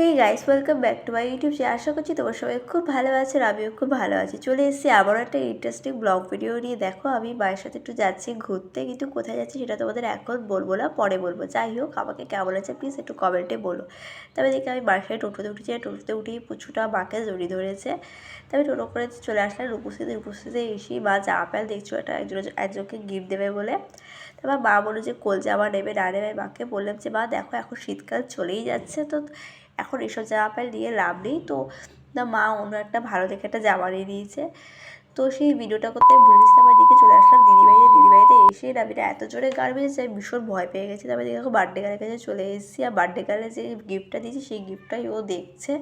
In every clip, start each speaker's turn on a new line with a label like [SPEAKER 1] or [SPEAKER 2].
[SPEAKER 1] Hey guys welcome back to my YouTube channel আশা করছি তোমার সবাই খুব ভালো আছে আর আমিও খুব ভালো আছি। চলে এসেছি আবার একটা ইন্টারেস্টিং ব্লগ ভিডিও নিয়ে। দেখো, আমি মায়ের সাথে একটু যাচ্ছি ঘুরতে, কিন্তু কোথায় যাচ্ছি সেটা তোমাদের এখন বলব না, পরে বলব। যাই হোক, আমাকে কেমন আছে প্লিজ একটু কমেন্টে বলো। তবে দেখি, আমি মায়ের সাথে টোটোতে উঠেছি, আর টোটোতে উঠেই পুচুটা মাকে জড়িয়ে ধরেছে। তবে টোটো করে চলে আসলাম রূপস্থিতে রূপস্থিতে এসেই মা জামা প্যান্ট দেখছ একটা একজন একজনকে গিফট দেবে বলে। তারপর মা বলল যে, কোল জামা নেবে না নেবে? মাকে বললাম যে, মা, দেখো, এখন শীতকাল চলেই যাচ্ছে, তো এখন এসব জামা প্যান্ট নিয়ে লাভ নেই। তো না, মা অন্য একটা ভালো দেখে একটা জামা নিয়ে দিয়েছে তো সেই ভিডিওটা করতে ভুলে আমার দিকে চলে আসলাম দিদিবাড়িতে দিদিবাড়িতে এসে আমি এত জোরে গান বেজেছে, আমি ভীষণ ভয় পেয়ে গেছি। তারপরে দেখো বার্থডে গার্লের কাছে চলে এসেছি, আর বার্থডে গার্লে যে গিফটটা দিয়েছি, সেই গিফটটাই ও দেখছে।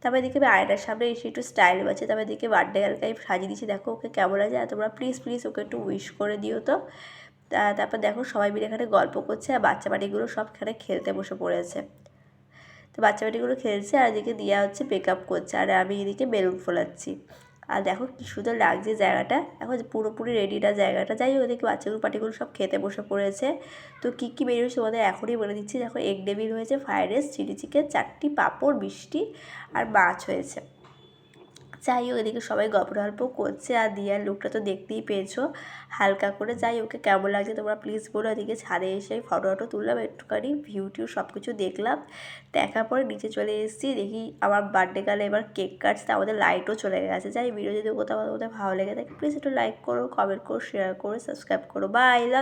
[SPEAKER 1] তারপরে দেখে আমি আয়নার সামনে এসে একটু স্টাইল বাজছে তারপরে দেখে বার্থডে গার্লকে আমি সাজিয়ে দিচ্ছি দেখো ওকে কেমন আছে আর তোমরা প্লিজ প্লিজ ওকে একটু উইশ করে দিও তো। তারপর দেখো সবাই মিলে এখানে গল্প করছে আর বাচ্চা বাড়িগুলো সব এখানে খেলতে বসে পড়েছে। তো বাচ্চা বাটিগুলো খেলছে আর এদিকে দিয়া হচ্ছে মেক আপ করছে আর আমি এদিকে বেলুন ফোলাচ্ছি। আর দেখো কি সুন্দর লাগছে জায়গাটা। এখন পুরোপুরি রেডিটা জায়গাটা। যাই হোক ওদিকে বাচ্চাগুলো পাটিগুলো সব খেতে বসে পড়েছে। তো কী কী বেরিয়েছে তোমাদের এখনই বলে দিচ্ছি। দেখো এগ ডেবিল হয়েছে ফ্রাইড রাইস চিলি চিকেন চারটি পাঁপড়, মিষ্টি আর মাছ হয়েছে। যাই হোক, এদিকে সবাই গল্প টল্প করছে আর দিয়ার লুকটা তো দেখতেই পেয়েছ। হালকা করে যাই ওকে কেমন লাগছে তোমরা প্লিজ বলো। এদিকে ছাদে এসে ফটো টটো তুললাম, একটুখানি ভিউ টিউ সব কিছু দেখলাম। দেখার পরে নিচে চলে এসেছি, দেখি আমার বার্থডে কালে এবার কেক কাটছে আমাদের লাইটও চলে গেছে। যাই ভিডিও যদি কোথাও কোথাও ভালো লেগে থাকে প্লিজ একটু লাইক করো কমেন্ট করো শেয়ার করো সাবস্ক্রাইব করো। বাই লাভ